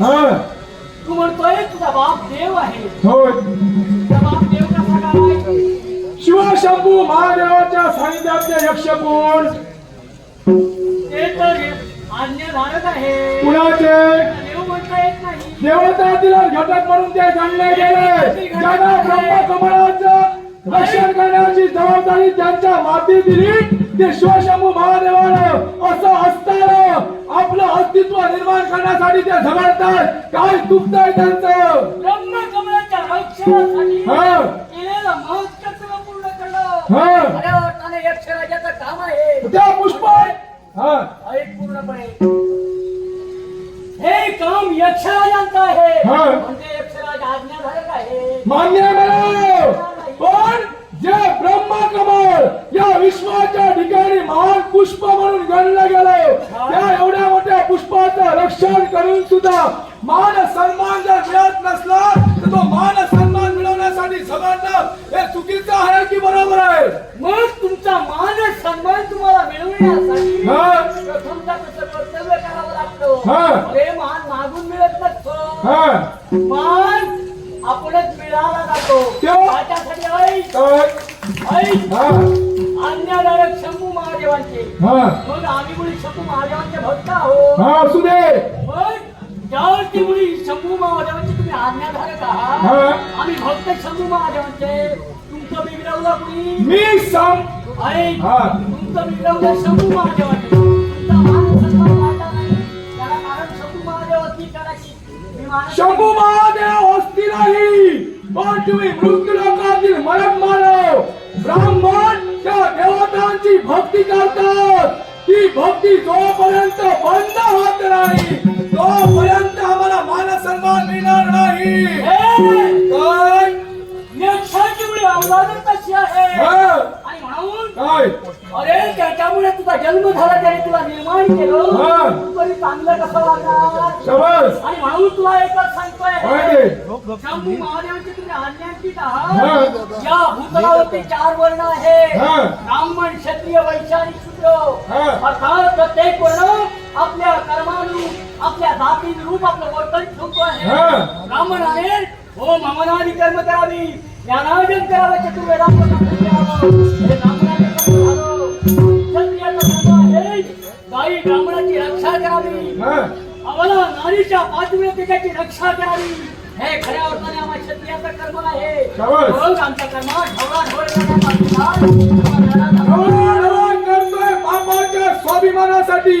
हा. तू म्हणतोय तुझा बाप देव आहे. होय तुझा बाप देव कसा काय शिवशंभू महादेवाच्या सानिध्यातले यक्ष कोण ते तर आज्ञाधारक आहे. कुणाचे? देव म्हणता येत नाही. देवतातील घटक म्हणून ते गणले गेले. ज्यांना ब्रह्मकमळाचं रक्षण करण्याची जबाबदारी त्यांच्या माती दिली ते शिवशंभू महादेवानं असं असताना आपलं अस्तित्व ते झगडतात काय चुकतंय त्यांचं? ब्रह्मकमळाच्या रक्षणासाठी हा. केलेलं महत्त्व पूर्ण करणं. हा. खऱ्या अर्थाने यक्षराजाचं काम आहे. त्या पुष्प हा. ऐक पूर्णपणे. हे काम यक्षराजांचं आहे. हा. म्हणजे यक्षराज आज्ञाधारक आहे. मान्य आहे मला. पण जे ब्रह्मकमळ या विश्वाच्या ठिकाणी महान पुष्प म्हणून गणलं गेलं त्या एवढ्या मोठ्या पुष्पाचं रक्षण करून सुद्धा मान सन्मान जर मिळत नसला तर तो मान सन्मान मिळवण्यासाठी झगडणं हे चुकीचं आहे की बरोबर आहे? मग तुमचा मान सन्मान तुम्हाला मिळवण्यासाठी. प्रथमतः कसं कर्तव्य करावं लागतं. हा. मान मागून मिळत नसतो. हा. मान आपणच मिळाला जातो. त्यो. त्याच्यासाठी ऐक हा. शंभू महादेवांचे. हा. मग आम्ही मुली शंभू महादेवांचे भक्त आहोत. हा असू दे. मग ज्यावरती मुली शंभू महादेवांचे तुम्ही आज्ञाधारक आहात. हा. आम्ही भक्त शंभू महादेवांचे तुमचं बिघडवलं कुणी? मी सांग. हा. तुमचं बिघडवलं शंभू महादेवाने तुमचा मान सन्मान वाटा नाही. त्याला कारण शंभू महादेवाची करायची मी मान- शंभू महादेव असती नाही. पण तुम्ही मृत्यू लोकातील मरण मानव. ब्राह्मण त्या देवतांची भक्ती करतात. ती भक्ती जोपर्यंत बंद होत नाही जन्म झाला त्याने तुला निर्माण केलं. तरी चांगलं कसं वागणार आणि म्हणून तुला एकच सांगतोय. शंभू महादेवाची तुम्ही आज्ञांकित हा. आहात या भूतलावरती चार वर्ण आहे. ब्राह्मण क्षत्रिय आणि शूद्र. अर्थात प्रत्येक वर्ण आपल्या कर्मानुरूप आपल्या जातीनुरूप आपलं वर्तन ठेवतो आहे. हा. ब्राह्मणाने हो ममनादी कर्म करावी. ज्ञानार्जन करावं चतुर्वेदांत ब्राह्मणाची रक्षा करावी आम्हाला नारीच्या पातिव्रतेची रक्षा करावी हे खऱ्या अर्थाने आम्हा क्षत्रियाचं कर्म आहे. मग आमच्या कर्मात ढवळा ढवळ बापाच्या स्वाभिमानासाठी.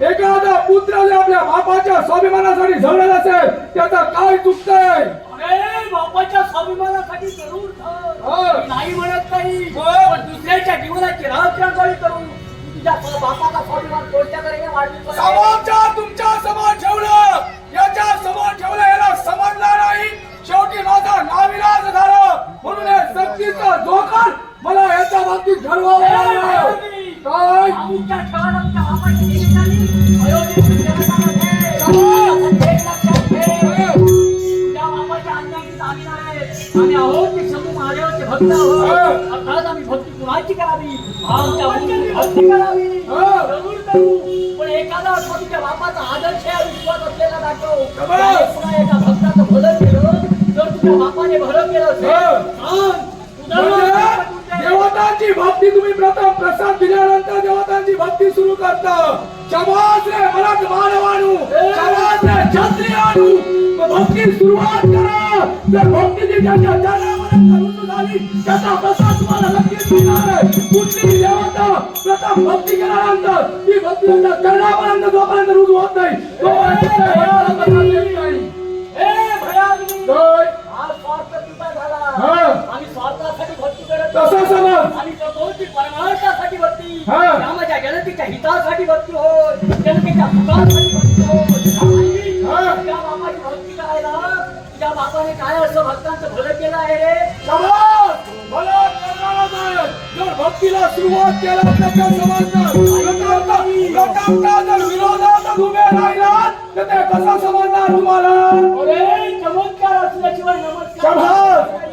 एखादा पुत्र जर आपल्या बापाच्या स्वाभिमानासाठी झगडत असेल त्याचा काय चुकतंय? अरे बापाच्या स्वाभिमानासाठी जरूर. कर. नाही म्हणत नाही दुसऱ्याच्या जीवनाची राहत्यागळी करून. तुझ्या बापाचा स्वाभिमान कोणत्या तऱ्हेने वाढवितो आहे? समोरच्या तुमच्यासमोर ठेवलं. याच्या समोर ठेवलं याला समजलं नाही. शेवटी माझा नाविलाज झालं. म्हणून हे सक्तीचं मला याच्या बाबतीत ठरवावं लागलं. काय. अयोध्येत महादेवाचे भक्त आहोत अर्थात आम्ही भक्ती कुणाची करावी आमच्या भक्ती करावी जरूर करू पण एखादा असा बापाचा आदर्श आहे विश्वास असलेला दाखव पुन्हा एका भक्ताचं भलं केलं तर तुझ्या बापाने भलं केलं देवतांची भक्ती तुम्ही प्रथम प्रसाद दिल्यानंतर देवतांची भक्ती सुरू करता. शबास रे मराठ मानवानू शबास रे क्षत्रियानू भक्ती सुरुवात जर भक्तीची त्याच्या रुजू झाली त्याचा प्रसाद तुम्हाला नक्कीच मिळणार आहे कुठलीही देवता प्रथम भक्ती केल्यानंतर ती भक्ती त्यांच्या चरणापर्यंत जोपर्यंत रुजू होत नाही तोपर्यंत नाही. हा. हा. भक्ती तसा. समज. आम्ही सभोवती परमार्थासाठी भक्ती हा. रामाच्या जनतेच्या हितासाठी भक्ती होय जनतेच्या सुखासाठी भक्ती आणि हा. तुझ्या बापाची भक्ती करायला तुझ्या बापाने काय असं भक्तांचं भलं केलं आहे रे. जर भक्तीला सुरुवात केला त्याच्या जर विरोधात उभे राहिला तर ते कसा समजणार तुम्हाला चमत्कार असल्याशिवाय नमस्कार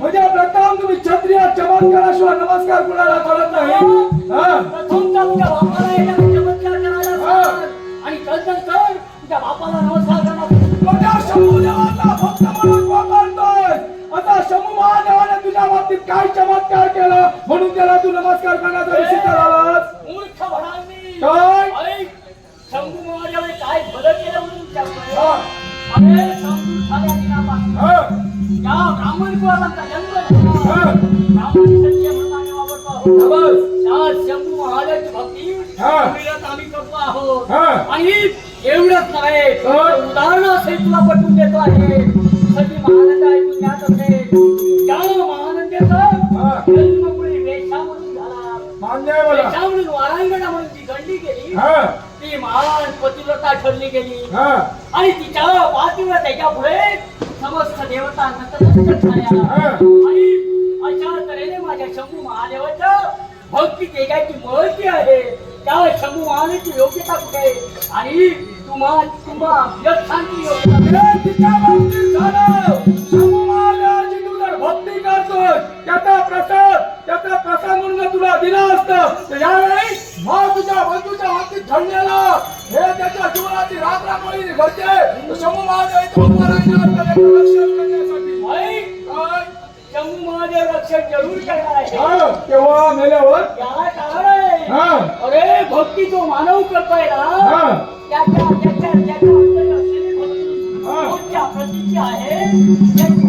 म्हणजे प्रथम तुम्ही क्षत्रिय चमत्काराशिवाय नमस्कार कुणाला करत नाही हा? प्रथमतः तुझ्या बापाला एखादा चमत्कार करायला. सांग. आणि तदनंतर तुझ्या बापाला नमस्कार करणार मोठ्या स्वीकार करण्याचा निश्चित झालास मूर्ख म्हणाल मी काय? अरे शंभू महादेवाने काय भलं केलं म्हणून. अरे शंभू या ब्राह्मण कुळाचा जन्म झाला. ब्राह्मण म्हणून आहोत. शंभू भक्ती आम्ही करतो आहोत. हा. आणि एवढंच नाही. उदाहरण असेल तुला पटवून देतो आहे. सगळी महानंद ऐकून ज्ञात असेल त्या वेशा म्हणून वारांगणा म्हणून ती गणली गेली हा ती महान पतिव्रता ठरली गेली हा आणि तिच्या पाठीवर त्याच्या पुढे समस्त देवता नतमस्तक झाल्या हा. आणि अशा तऱ्हेने माझ्या शंभू महादेवाच्या भक्ती तेजाची महती आहे त्या शंभू महादेवाची योग्यता कुठे आहे? आणि तुम्हा तुम्हा यशांची योग्यता? हे तिच्या बाबतीत झालं. शंभू महाराजांची तू जर भक्ती करतोय त्याचा प्रसाद त्याचा प्रसाद तुला दिला असतं. यावेळी मग तुझ्या बंधूच्या बाबतीत ठरलेला हे त्याच्या जीवनाची राख राखोळी घडते शंभू काय? शंभू महादेव रक्षण जरूर करणार तेव्हा मेल्यावर? हा. अरे भक्ती जो मानव करतोय ना हा. त्याच्या त्याच्या त्याच्या प्रतीची आहे. त्याची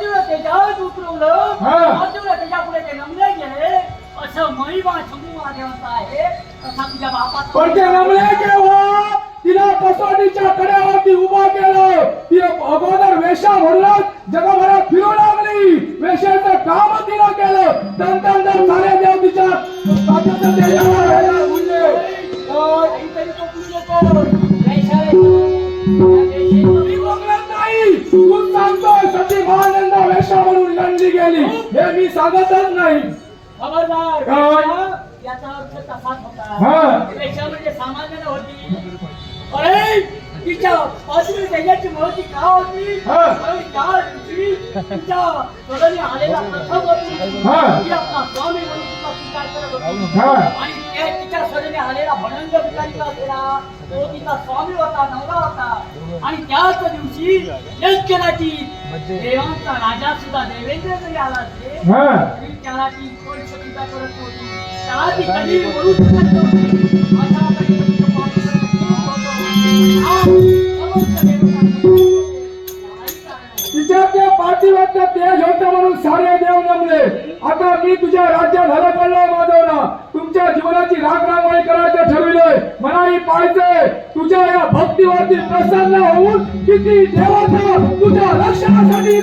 एका त्याच्यावर उतरवलं हा. त्याच्या पुढे ते नमले गेले असं महिमा शंभू महादेवाचा आहे तसा तुझ्या बापाचा पण ते केव्हा तिला कसोटीच्या कड्यावरती उभा केलं ती अगोदर वेशा म्हणूनच जगभरात फिरू लागली वेशाचं काम तिला केलं नंतर झाले देव तिच्या तात्याच्या काहीतरी तो पुढे येतो. लढली गेली हे मी सांगतच नाही खबरदार काय? वेश्या, याचा अर्थ तसाच. होता वेश्या म्हणजे सामान्य नव्हती अरे तिच्या पाचवी त्याच्याची महती का होती हा. तिच्या स्वतःने आलेला प्रथम होती. ती आपला स्वामी म्हणून तिचा स्वीकार करत होती. आणि ते तिच्या स्वतःने आलेला भणंग भिकारीचा असलेला तो तिचा स्वामी होता नवरा होता आणि त्याच दिवशी यज्ञराची देवांचा राजा सुद्धा देवेंद्र जरी आला हा. तरी त्याला ती कोण सतीचा करत नव्हती. त्याला ती कधी बोलू शकत नव्हती. आहे. तिच्या त्या पाठीवरचं तेज होतं. म्हणून सारे देव जमले. आता मी तुझ्या राज्यात हलकडलोय माधवला. तुमच्या जीवनाची राख रांगोळी करायचं ठरविलंय. मलाही पाहायचंय तुझ्या या भक्तीवरती प्रसन्न होऊन किती देवता तुझ्या रक्षणासाठी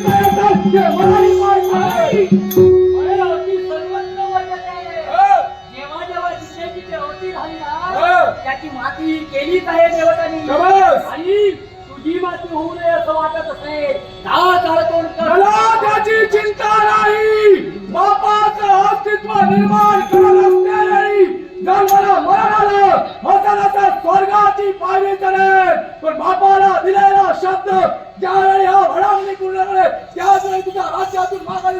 त्याची माती केलीच आहे देवतांनी. शाबास. आणि तुझी माती होऊ नये असं वाटत त्याची चिंता नाही. बापाचं अस्तित्व निर्माण करत असतेवेळी जर मला मरण आलं मसालाचा स्वर्गाची पायरी चढेल. पण बापाला दिलेला शब्द ज्यावेळी हा भडाम निघून त्यावेळी तुझ्या राज्यातून माघारी